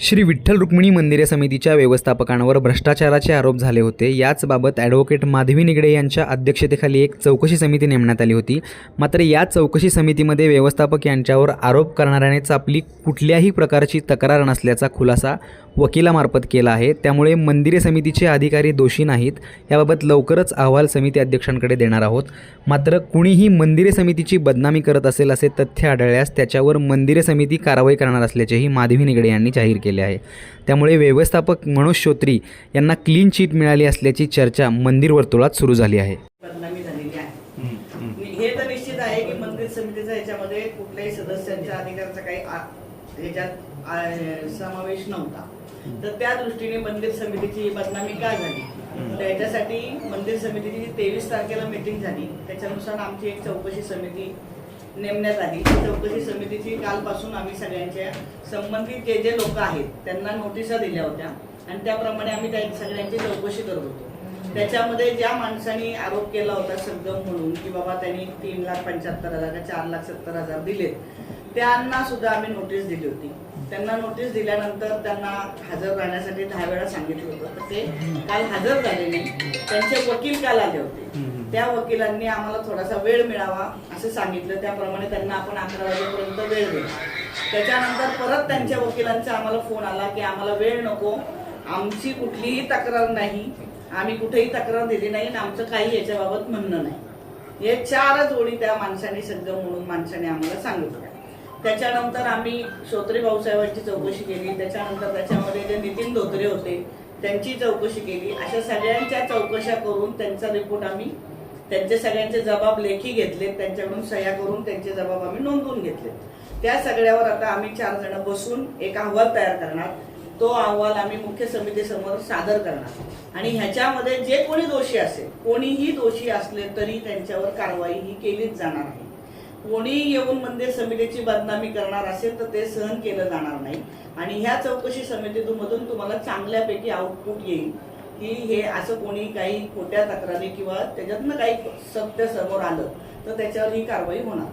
श्री विठ्ठल रुक्मिणी मंदिरे समितीच्या व्यवस्थापकांवर भ्रष्टाचाराचे आरोप झाले होते. याचबाबत ॲडव्होकेट माधवी निगडे यांच्या अध्यक्षतेखाली एक चौकशी समिती नेमण्यात आली होती. मात्र या चौकशी समितीमध्ये व्यवस्थापक यांच्यावर आरोप करणाऱ्यानेच आपली कुठल्याही प्रकारची तक्रार नसल्याचा खुलासा वकिलामार्फत केला आहे. त्यामुळे मंदिरे समितीचे अधिकारी दोषी नाहीत. याबाबत लवकरच अहवाल समिती अध्यक्षांकडे देणार आहोत. मात्र कुणीही मंदिरे समितीची बदनामी करत असेल असे तथ्य आढळल्यास त्याच्यावर मंदिरे समिती कारवाई करणार असल्याचेही माधवी निगडे यांनी जाहीर केले आहे. त्यामुळे व्यवस्थापक मनोज श्रोत्री यांना क्लीन चिट मिळाली असल्याची चर्चा मंदिर वर्तुळात सुरू झाली आहे. बदनामी झालेली आहे. नि- हे तर निश्चित आहे की मंदिर समितीचा याच्यामध्ये कुठल्याही सदस्यांच्या अधिकाराचा काही ह्याच्यात आ- समावेश नव्हता. तर त्या दृष्टीने मंदिर समितीची ही बदनामी का झाली? तर याच्यासाठी मंदिर समितीची तेवीस तारखेला मीटिंग झाली त्याच्यानुसार आमची एक चौकशी समिती नेमण्यात आली. चौकशी समितीची कालपासून आम्ही सगळ्यांच्या संबंधित जे जे लोक आहेत त्यांना नोटिसा दिल्या होत्या. आणि त्याप्रमाणे आम्ही त्या सगळ्यांची चौकशी करत होतो. त्याच्यामध्ये ज्या माणसाने आरोप केला होता संगम म्हणून की बाबा त्यांनी तीन लाख पंच्याहत्तर हजार का चार लाख सत्तर हजार दिलेत त्यांना सुद्धा आम्ही नोटीस दिली होती. त्यांना नोटीस दिल्यानंतर त्यांना हजर राहण्यासाठी दहा वेळा सांगितलं होतं. तर ते काल हजर झाले नाही त्यांचे वकील काल आले होते. त्या वकिलांनी आम्हाला थोडासा वेळ मिळावा असं सांगितलं. त्याप्रमाणे त्यांना आपण अकरा वाजेपर्यंत वेळ दिला. त्याच्यानंतर परत त्यांच्या वकिलांचा आम्हाला फोन आला की आम्हाला वेळ नको. आमची कुठलीही तक्रार नाही. आम्ही कुठेही तक्रार दिली नाही आणि आमचं काही याच्याबाबत म्हणणं नाही. हे चारच ओळी त्या माणसाने सगळं म्हणून माणसाने आम्हाला सांगितलं. त्याच्यानंतर आम्ही श्रोत्री भाऊसाहेबांची चौकशी केली. त्याच्यानंतर त्याच्यामध्ये जे नितीन धोत्रे होते त्यांची चौकशी केली. अशा सगळ्यांच्या चौकशा करून त्यांचा रिपोर्ट आम्ही त्यांचे सगळ्यांचे जबाब लेखी घेतले त्यांच्याकडून सह्या करून त्यांचे जबाब आम्ही नोंदवून घेतले त्या सगळ्यावर आता आम्ही चार जण बसून एक अहवाल तयार करणार. तो अहवाल आम्ही मुख्य समितीसमोर सादर करणार. आणि ह्याच्यामध्ये जे कोणी दोषी असेल कोणीही दोषी असले तरी त्यांच्यावर कारवाई ही केलीच जाणार आहे. कोणी येऊन मंदिर समितीची बदनामी करणार असेल तर ते सहन केलं जाणार नाही. आणि ह्या चौकशी समितीमधून तुम्हाला चांगल्यापैकी आउटपुट येईल की हे असं कोणी काही खोट्या तक्रारी किंवा त्याच्यातनं काही सत्य समोर आलं तर त्याच्यावर ही कारवाई होणार.